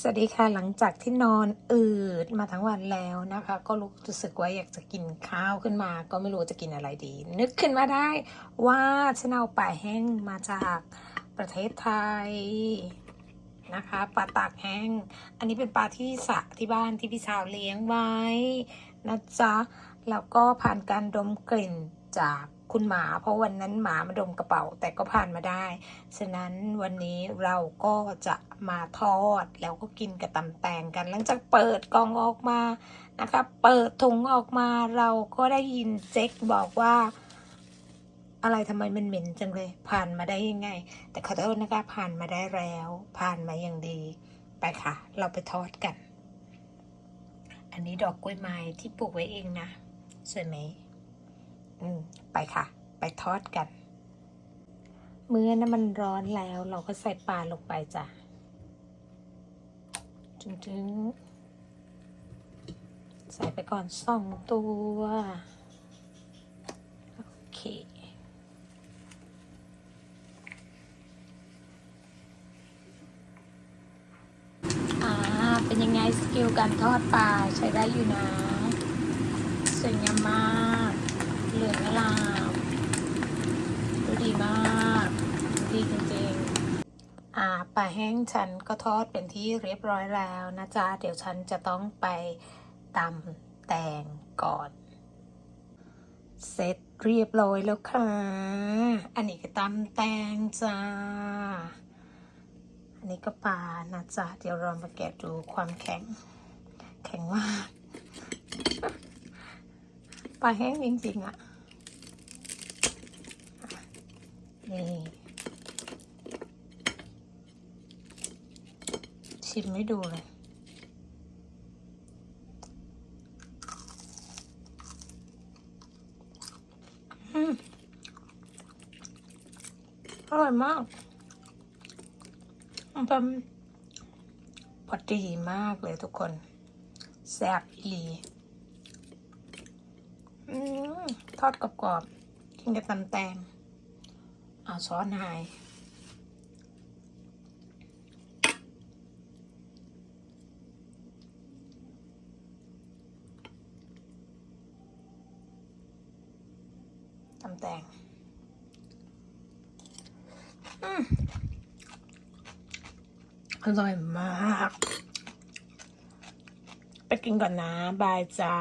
สวัสดีค่ะหลังจากที่นอนอืดมาทั้งวันแล้วนะคะ ก็รู้สึกว่าอยากจะกินข้าวขึ้นมา ก็ไม่รู้จะกินอะไรดี นึกขึ้นมาได้ว่าฉันเอาปลาแห้งมาจากประเทศไทยนะคะปลาตากแห้ง อันนี้เป็นปลาที่สระที่บ้านที่พี่สาวเลี้ยงไว้นะจ๊ะแล้วก็ผ่านการดมกลิ่นจาก คุณหมา เพราะวันนั้นหมามาดมกระเป๋าแต่ก็ผ่านมาได้ ฉะนั้นวันนี้เราก็จะมาทอดแล้วก็กินกับตำแตงกัน หลังจากเปิดกล่องออกมานะคะ เปิดถุงออกมาเราก็ได้ยินเจ๊กบอกว่า อะไรทำไมมันเหม็นจังเลย ผ่านมาได้ยังไง แต่ขอโทษนะคะผ่านมาได้แล้ว ผ่านมาอย่างดี ไปค่ะ เราไปทอดกัน อันนี้ดอกกล้วยไม้ที่ปลูกไว้เองนะสวยไหมอืม ไปค่ะ ไปทอดกัน เมื่อน้ำมันร้อนแล้วเราก็ใส่ปลาลงไปจ้ะจึงๆใส่ไปก่อนสองตัว โอเคอ่าเป็นยังไงสกิลการทอดปลาใช้ได้อยู่นะ สวยงามมาก เหลืองอลาม ดีมาก ดีจริงๆ อ่าปลาแห้งฉันก็ทอดเป็นที่เรียบร้อยแล้วนะจ๊ะ เดี๋ยวฉันจะต้องไปตำแตงก่อน เสร็จเรียบร้อยแล้วค่ะ อันนี้ก็ตำแตงจ้า อันนี้ก็ปลานะจ๊ะ เดี๋ยวเรามาแกะดูความแข็ง แข็งมากปลาแห้งจริงๆอะ นี่ชิมไม่ดูเลยอร่อยมาก มันพอดีมากเลยทุกคน แซ่บอีหลีอืมทอดกรอบๆกินกับตำแตง เอาช้อนหายตำแตงอืมอร่อยมาก ไปกินก่อนนะ บายจ้า